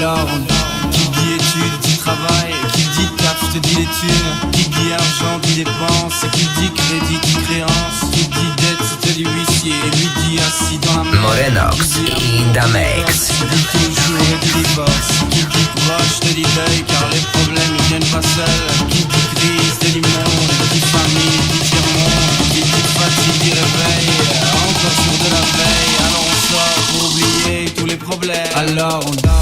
Alors, qui dit études, dit travail, qui dit taf, te dit les qui dit argent, dit dépense, qui dit crédit, dit créance, qui dit dette, te dit huissier, lui dit assis dans la mer. Morenox Qui in. Qui dit toujours et dit divorce, qui dit proche, te dit deuil, car les problèmes ils viennent pas seuls, qui dit crise, te dit monde, qui dit famille, dit tiers qui dit fatigue, dit réveil, encore jour de la veille, alors on sort pour oublier tous les problèmes, alors on dort.